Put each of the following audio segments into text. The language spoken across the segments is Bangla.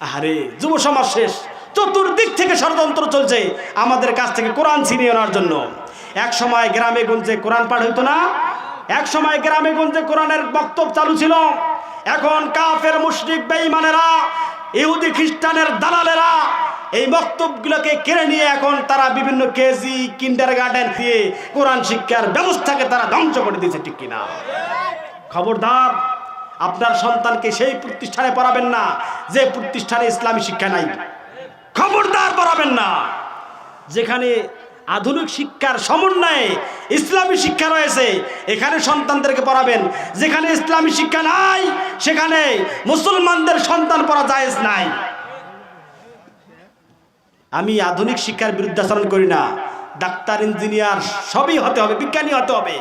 আরে যুব সমাজ শেষ। চতুর্দিক থেকে ষড়যন্ত্র চলছে আমাদের কাছ থেকে কোরআন ছিনিয়ে নেওয়ার জন্য। এক সময় গ্রামে গঞ্জে কোরআন পাঠ হইতো না, এক সময় গ্রামে গঞ্জে কোরআনের বক্তব্য চালু ছিল। এখন কাফের, মুশরিক, বেঈমানেরা, ইহুদি, খ্রিস্টানের দালালেরা এই বক্তব্যগুলোকে কেড়ে নিয়ে এখন তারা বিভিন্ন কেজি কিন্ডার গার্ডেন দিয়ে কোরআন শিক্ষার ব্যবস্থাকে তারা ধ্বংস করে দিয়েছে, ঠিক কিনা? খবরদার আপনার সন্তানকে সেই প্রতিষ্ঠানে পড়াবেন না, যে প্রতিষ্ঠানে ইসলামী শিক্ষা নাই। খবরদার পড়াবেন না। যেখানে আধুনিক শিক্ষার সমন্বয়ে ইসলামী শিক্ষা রয়েছে, এখানে সন্তানদেরকে পড়াবেন। যেখানে ইসলামী শিক্ষা নাই, সেখানে মুসলমানদের সন্তান পড়া জায়েজ নাই। আমি আধুনিক শিক্ষার বিরুদ্ধাচরণ করি না। ডাক্তার, ইঞ্জিনিয়ার, সবই হতে হবে, বিজ্ঞানী হতে হবে।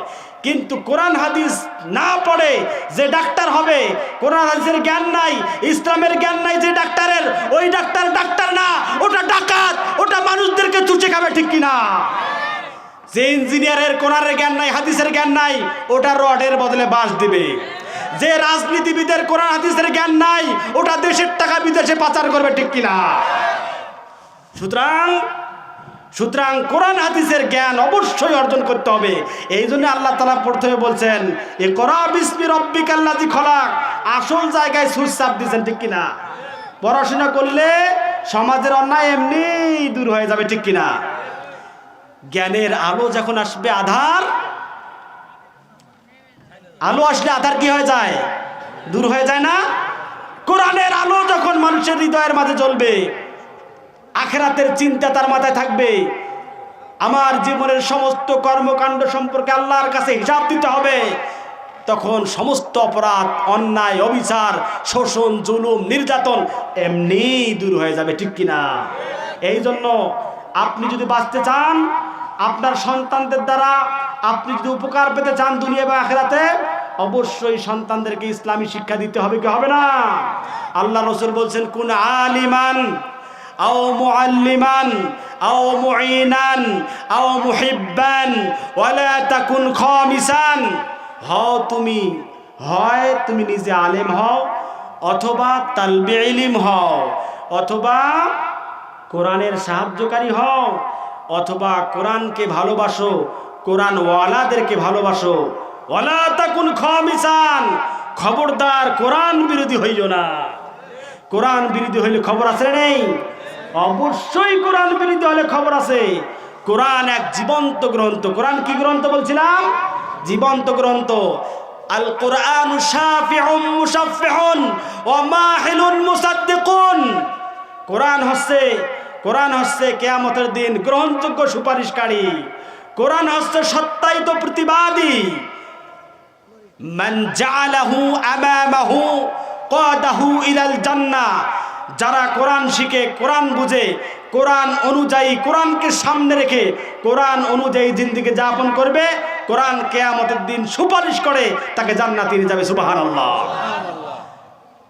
কিন্তু কোরআন হাদিস না পড়ে যে ডাক্তার হবে, কোরআন হাদিসের জ্ঞান নাই, ইসলামের জ্ঞান নাই যে ডাক্তারের, ওই ডাক্তার ডাক্তার না, ওটা ডাকাত, ওটা মানুষদেরকে চুচে খাবে ঠিক কিনা? যে ইঞ্জিনিয়ারের কোরআনের জ্ঞান নাই, হাদিসের জ্ঞান নাই, ওটা রডের বদলে বাঁশ দিবে। যে রাজনীতিবিদের কোরআন হাদিসের জ্ঞান নাই, ওটা দেশের টাকা বিদেশে পাচার করবে ঠিক কিনা? সুতরাং সুতরাং কোরআন, হাদিসের জ্ঞান অবশ্যই অর্জন করতে হবে। এই জন্য আল্লাহ তালা প্রথমে বলছেন এ করা বিসমি রব্বিক আল্লাজি খলাক। আসল জায়গায় সুচ চাপ দিয়েছেন, ঠিক কিনা? পড়াশোনা করলে সমাজের অন্যায় এমনি দূর হয়ে যাবে, ঠিক কিনা? জ্ঞানের আলো যখন আসবে আধার, আলো আসলে আধার কি হয়ে যায়? দূর হয়ে যায় না? কোরআনের আলো যখন মানুষের হৃদয়ের মাঝে জ্বলবে আখেরাতের চিন্তা তার মাথায় থাকবে। আমার জীবনের সমস্ত কর্মকাণ্ড সম্পর্কে আল্লাহর কাছে হিসাব দিতে হবে। তখন সমস্ত অপরাধ, অন্যায়, অবিচার, শোষণ, জুলুম, নির্যাতন এমনি দূর হয়ে যাবে, ঠিক কিনা? এই জন্য আপনি যদি বাঁচতে চান, আপনার সন্তানদের দ্বারা আপনি যদি উপকার পেতে চান দুনিয়া বা আখেরাতে, অবশ্যই সন্তানদেরকে ইসলামী শিক্ষা দিতে হবে, কি হবে না? আল্লাহ রসুল বলছেন, কোন আলিমান আও মুআল্লিমান, আও মুঈনান, আও মুহিব্বান, ওয়ালা তাকুন খামিসান। হও তুমি, হয় তুমি নিজে আলেম হও, অথবা তালবে ইলিম হও, অথবা কোরআনের সাহায্যকারী হও, অথবা কোরআনকে ভালোবাসো কোরআন ওয়ালাদেরকে ভালোবাসো। ওয়ালা তাকুন খামিসান, খবরদার কোরআন বিরোধী হইও না। কোরআন বিরোধী হইলে খবর আছে নেই? অবশ্যই কোরআন বিরোধী হলে খবর আছে। কোরআন এক জীবন্ত গ্রন্থ। কোরআন কি গ্রন্থ বলছিলাম? জীবন্ত গ্রন্থ। আল কোরআন কোরআন হচ্ছে কোরআন হচ্ছে কেয়ামতের দিন গ্রহণযোগ্য সুপারিশকারী। কোরআন হচ্ছে সত্যায়িত প্রতিবাদী। মান আমামাহু কাদাহু ইলাল জান্নাহ। যারা কোরআন শিখে, কোরআন বুঝে, কোরআন অনুযায়ী কোরআনকে সামনে রেখে, কোরআন অনুযায়ী জিন্দিকে যাপন করবে, কোরআন কেয়ামতের দিন সুপারিশ করে তাকে জান্নাতে নিয়ে যাবে, সুবহানাল্লাহ।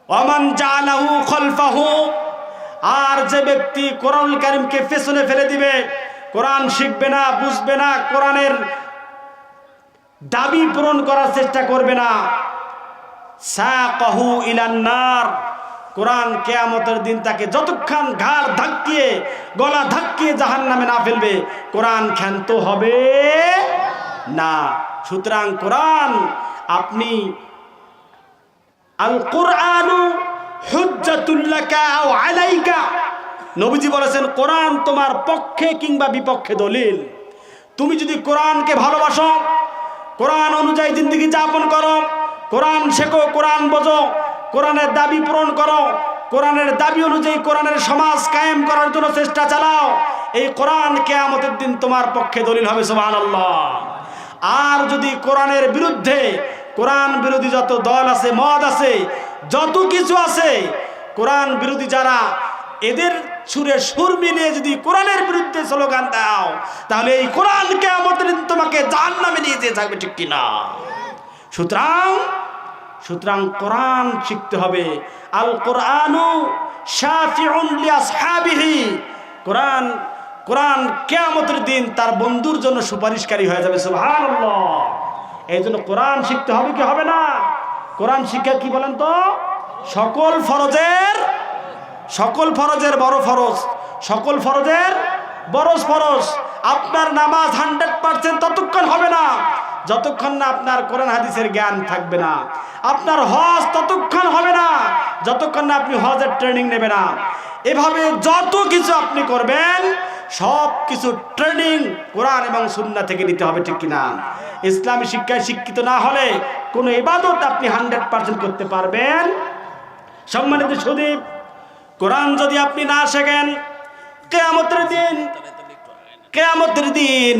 ওমান জালাহু খলফাহু, আর যে ব্যক্তি কোরআন কারিমকে পেছনে ফেলে দিবে, কোরআন শিখবে না, বুঝবে না, কোরআনের দাবি পূরণ করার চেষ্টা করবে না, সাকাহু ইলান্নার কোরআন কেয়ামতের দিন তাকে যতক্ষণ ঘাড় ধাক্কিয়ে, গলা ধাক্কিয়ে জাহান নামে না ফেলবে, কোরআন ক্ষান্ত হবে না। সুতরাং কোরআন, আপনি আল কোরআনু আলাইকা। নবীজি বলেছেন, কোরআন তোমার পক্ষে কিংবা বিপক্ষে দলিল। তুমি যদি কোরআনকে ভালোবাসো, কোরআন অনুযায়ী জিন্দগি যাপন করো, কোরআন শেখো, কোরআন বোঝো কোরআনের দাবি পূরণ করো। কোরআনের দাবি অনুযায়ী কোরআনের সমাজ কায়েম করার জন্য চেষ্টা চালাও। এই কোরআন কেয়ামতের দিন তোমার পক্ষে দলিল হবে, সুবহানাল্লাহ। আর যদি কোরআনের বিরুদ্ধে, কোরআন বিরোধী যত দল আছে মদ আছে, যত কিছু আছে, কোরআন বিরোধী যারা, এদের সুরে সুর মিলিয়ে যদি কোরআনের বিরুদ্ধে স্লোগান দাও, তাহলে এই কোরআন কেয়ামতের দিন তোমাকে জাহান নামে নিয়ে যেতে থাকবে, ঠিক কিনা? সুতরাং সুতরাং কোরআন শিখতে হবে। আল কোরআনু কোরআন কোরআন কিয়ামতের দিন তার বন্ধুর জন্য সুপারিশকারী হয়ে যাবে এই জন্য কোরআন শিখতে হবে কি হবে না? কোরআন শিক্ষা কি বলেন তো? সকল ফরজের সকল ফরজের বড় ফরজ, সকল ফরজের বড় ফরজ। আপনার নামাজ হান্ড্রেড পার্সেন্ট ততক্ষণ হবে না। যতক্ষণ না আপনার কোরআন হাদিসের জ্ঞান থাকবে না, আপনার হজ ততক্ষণ হবে না, যতক্ষণ না আপনি হজের ট্রেনিং নেবে না। এভাবে যত কিছু আপনি করবেন, সব কিছু ট্রেনিং কোরআন এবং সুন্না থেকে নিতে হবে, ঠিক কিনা? ইসলামী শিক্ষায় শিক্ষিত না হলে কোনো ইবাদত আপনি হান্ড্রেড পার্সেন্ট করতে পারবেন। সম্মানিত সুদীপ, কোরআন যদি আপনি না শেখেন, কেয়ামতের দিন কেয়ামতের দিন